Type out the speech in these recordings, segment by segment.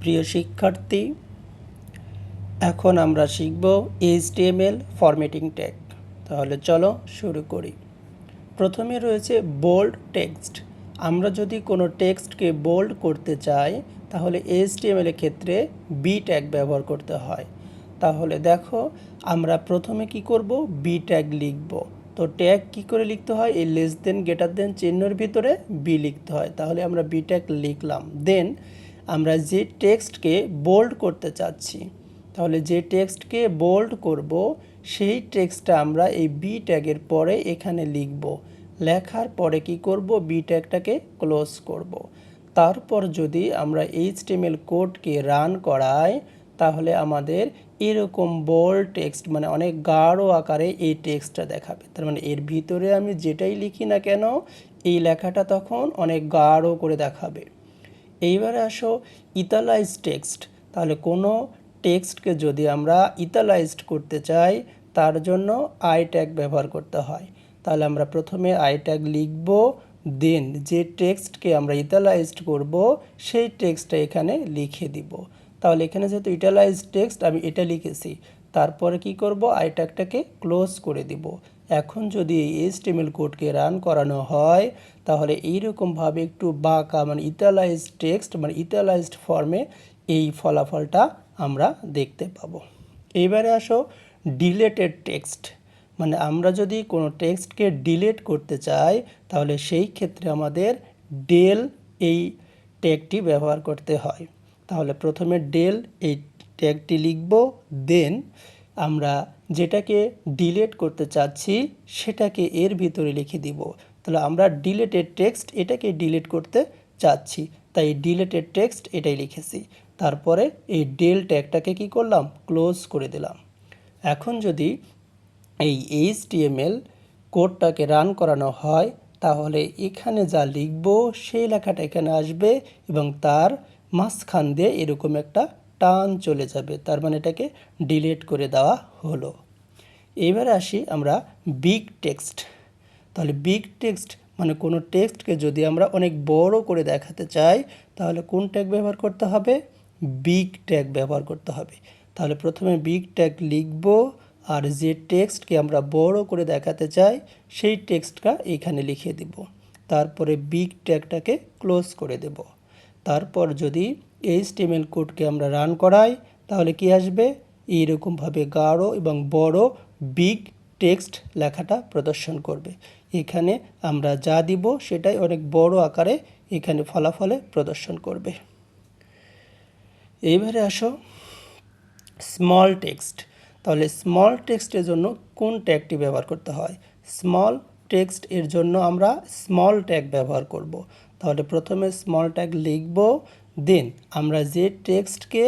প্রিয় শিক্ষার্থী, এখন আমরা শিখব এইচটিএমএল ফরম্যাটিং ট্যাগ তাহলে চলো শুরু করি। প্রথমে রয়েছে বোল্ড টেক্সট। আমরা যদি কোনো টেক্সটকে বোল্ড করতে চাই, তাহলে এইচটিএমএল এর ক্ষেত্রে বি ট্যাগ ব্যবহার করতে হয়। তাহলে দেখো, আমরা প্রথমে কি করব? বি ট্যাগ লিখব। তো ট্যাগ কি করে লিখতে হয়? এই লেস দেন, গেটার দেন, চিহ্নের ভিতরে বি লিখতে হয়। তাহলে আমরা বি ট্যাগ লিখলাম। দেন আমরা যে টেক্সটকে বোল্ড করতে চাচ্ছি, তাহলে যে টেক্সটকে বোল্ড করব, সেই টেক্সটটা আমরা এই বি ট্যাগের পরে এখানে লিখব। লেখার পরে কি করব? বি ট্যাগটাকে ক্লোজ করব। তারপর যদি আমরা এইচটিএমএল কোডকে রান করাই, তাহলে আমাদের এরকম বোল্ড টেক্সট মানে অনেক গাঢ় আকারে এই টেক্সটটা দেখাবে। তার মানে এর ভিতরে আমি যেটাই লিখি না কেন, এই লেখাটা তখন অনেক গাঢ় করে দেখাবে। এইবারে আসো ইতালাইজ টেক্সট। তাহলে কোনো টেক্সটকে যদি আমরা ইতালাইজড করতে চাই, তার জন্য আই ট্যাগ ব্যবহার করতে হয়। তাহলে আমরা প্রথমে আই ট্যাগ লিখব, দেন যে টেক্সটকে আমরা ইতালাইজড করব, সেই টেক্সটটা এখানে লিখে দিব। তাহলে এখানে যেহেতু ইটালাইজ টেক্সট, আমি এটা লিখেছি। তারপরে কি করব? আই ট্যাগটাকে ক্লোজ করে দিব। এখন যদি এই এইচটিএমএল কোডকে রান করানো হয়, তাহলে এইরকমভাবে একটু বাঁকা মানে ইতালাইজড টেক্সট মানে ইতালাইজড ফর্মে এই ফলাফলটা আমরা দেখতে পাবো। এবারে আসো ডিলেটেড টেক্সট মানে আমরা যদি কোনো টেক্সটকে ডিলেট করতে চাই, তাহলে সেই ক্ষেত্রে আমাদের ডেল এই ট্যাগটি ব্যবহার করতে হয়। তাহলে প্রথমে ডেল এই ট্যাগটি লিখব দেন আমরা যেটাকে ডিলেট করতে চাচ্ছি, সেটাকে এর ভিতরে লিখে দিব। তাহলে আমরা ডিলেটেড টেক্সট এটাকে ডিলিট করতে চাচ্ছি। তাই ডিলেটেড টেক্সট এটাই লিখেছি। তারপরে এই ডেল ট্যাগটাকে কি করলাম? ক্লোজ করে দিলাম। এখন যদি এই এইচটিএমএল কোডটাকে রান করানো হয়, তাহলে এখানে যা লিখব, সেই লেখাটা এখানে আসবে এবং তার মাঝখান দিয়ে এরকম একটা টান চলে যাবে, তার মানে এটাকে ডিলিট করে দেওয়া হলো। এবার আসি আমরা বিগ টেক্সট তাহলে বিগ টেক্সট মানে কোনো টেক্সটকে যদি আমরা অনেক বড় করে দেখাতে চাই, তাহলে কোন ট্যাগ ব্যবহার করতে হবে? বিগ ট্যাগ ব্যবহার করতে হবে। তাহলে প্রথমে বিগ ট্যাগ লিখব, আর যে টেক্সটকে আমরা বড় করে দেখাতে চাই, সেই টেক্সটটা এখানে লিখে দিব। তারপরে বিগ ট্যাগটাকে ক্লোজ করে দেব। তারপর যদি এইচটিএমএল কোডকে আমরা রান করাই, তাহলে কি আসবে? এইরকমভাবে গাঢ় এবং বড় বিগ টেক্সট লেখাটা প্রদর্শন করবে। এখানে আমরা যা দিব সেটাই অনেক বড় আকারে এখানে ফলাফলে প্রদর্শন করবে। এইবারে আসো স্মল টেক্সট তাহলে স্মল টেক্সটের জন্য কোন ট্যাগটি ব্যবহার করতে হয়? স্মল টেক্সট এর জন্য আমরা স্মল ট্যাগ ব্যবহার করব। তাহলে প্রথমে স্মল ট্যাগ লিখব দেন আমরা যে টেক্সটকে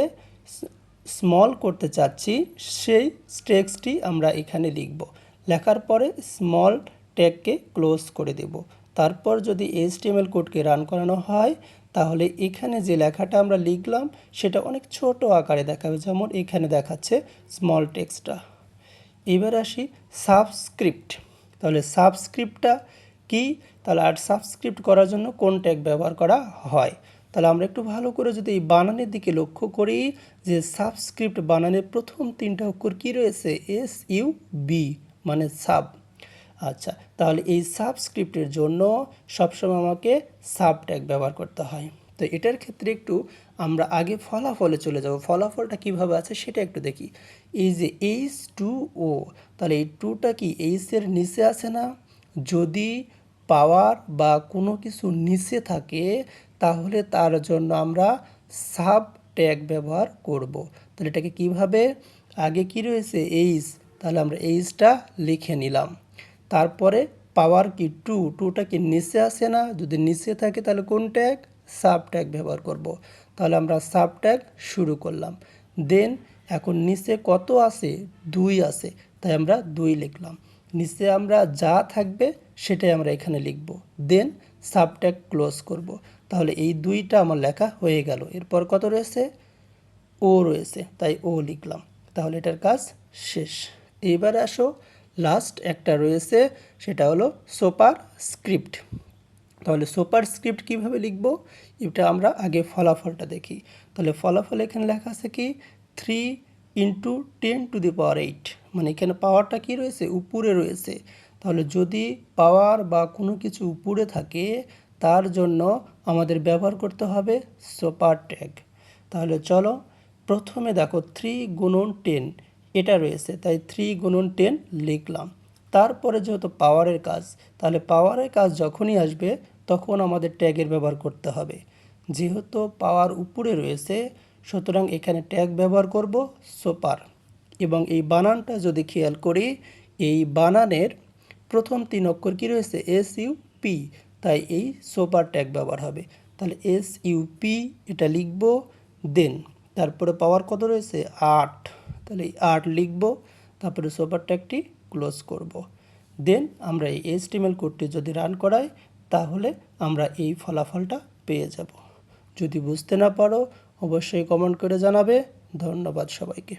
স্মল করতে চাচ্ছি, সেই টেক্সটটি আমরা এখানে লিখব। লেখার পরে স্মল ট্যাগকে ক্লোজ করে দেব। তারপর যদি এইচটিএমএল কোডকে রান করানো হয়, তাহলে এখানে যে লেখাটা আমরা লিখলাম, সেটা অনেক ছোট আকারে দেখাবে। যেমন এখানে দেখাচ্ছে স্মল টেক্সটটা এবার আসি সাবস্ক্রিপ্ট তাহলে সাবস্ক্রিপ্টটা কি? তাহলে আর সাবস্ক্রিপ্ট করার জন্য কোন ট্যাগ ব্যবহার করা হয়? তাহলে আমরা একটু ভালো করে যদি এই বানানের দিকে লক্ষ্য করি, যে সাবস্ক্রিপ্ট বানানের প্রথম তিনটা অক্ষর কী রয়েছে? এস ইউ বি মানে সাব আচ্ছা তাহলে এই সাবস্ক্রিপ্টের জন্য সবসময় আমাকে সাব ট্যাগ ব্যবহার করতে হয়। তো এটার ক্ষেত্রে একটু আমরা আগে ফলাফলে চলে যাব। ফলাফলটা কীভাবে আছে সেটা একটু দেখি। এই যে এইচ টু ও তাহলে এই টুটা কি এইচের নিচে আছে না? যদি পাওয়ার বা কোনো কিছু নিচে থাকে, তাহলে তার জন্য আমরা সাব ট্যাগ ব্যবহার করব। তাহলে এটাকে কীভাবে? আগে কি রয়েছে? এইচ তাহলে আমরা এইচটা লিখে নিলাম। তারপরে পাওয়ার কি? টু টুটা কি নিচে আসে না? যদি নিচে থাকে, তাহলে কোন ট্যাগ? সাব ট্যাগ ব্যবহার করব। তাহলে আমরা সাব ট্যাগ শুরু করলাম। দেন এখন নিচে কত আছে দুই আছে তাই আমরা দুই লিখলাম। নিচে আমরা যা থাকবে সেটাই আমরা এখানে লিখব। দেন সাব ট্যাগ ক্লোজ করব। তাহলে এই দুইটা আমার লেখা হয়ে গেল। এরপর কত রয়েছে? ও রয়েছে। তাই ও লিখলাম। তাহলে এটার কাজ শেষ। এইবারে আসো লাস্ট একটা রয়েছে, সেটা হলো সোপার স্ক্রিপ্ট তাহলে সুপার স্ক্রিপ্ট কীভাবে লিখব? এটা আমরা আগে ফলাফলটা দেখি। তাহলে ফলাফল এখানে লেখা আছে কি? Three into ten to the power eight মানে এখানে পাওয়ারটা কি রয়েছে? উপরে রয়েছে। তাহলে যদি পাওয়ার বা কোনো কিছু উপরে থাকে, তার জন্য আমাদের ব্যবহার করতে হবে সুপার ট্যাগ তাহলে চলো প্রথমে দেখো থ্রি গুণন টেন এটা রয়েছে, তাই থ্রি গুণন টেন লিখলাম। তারপরে যেহেতু পাওয়ারের কাজ, তাহলে পাওয়ারের কাজ যখনই আসবে, তখন আমাদের ট্যাগের ব্যবহার করতে হবে। যেহেতু পাওয়ার উপরে রয়েছে সুতরাং এখানে ট্যাগ ব্যবহার করব সোপার এবং এই বানানটা যদি খেয়াল করি, এই বানানের প্রথম তিন অক্ষর কী রয়েছে? এস ইউ পি তাই এই সোপার ট্যাগ ব্যবহার হবে। তাহলে এস ইউ পি এটা লিখব দেন তারপরে পাওয়ার কত রয়েছে? আট। তাহলে এই আট লিখব, তারপরে সোপার ট্যাগটি ক্লোজ করব। দেন আমরা এই এইচটিএমএল কোডটি যদি রান করাই, তাহলে আমরা এই ফলাফলটা পেয়ে যাব। যদি বুঝতে না পারো অবশ্যই কমেন্ট করে জানাবে। ধন্যবাদ সবাইকে।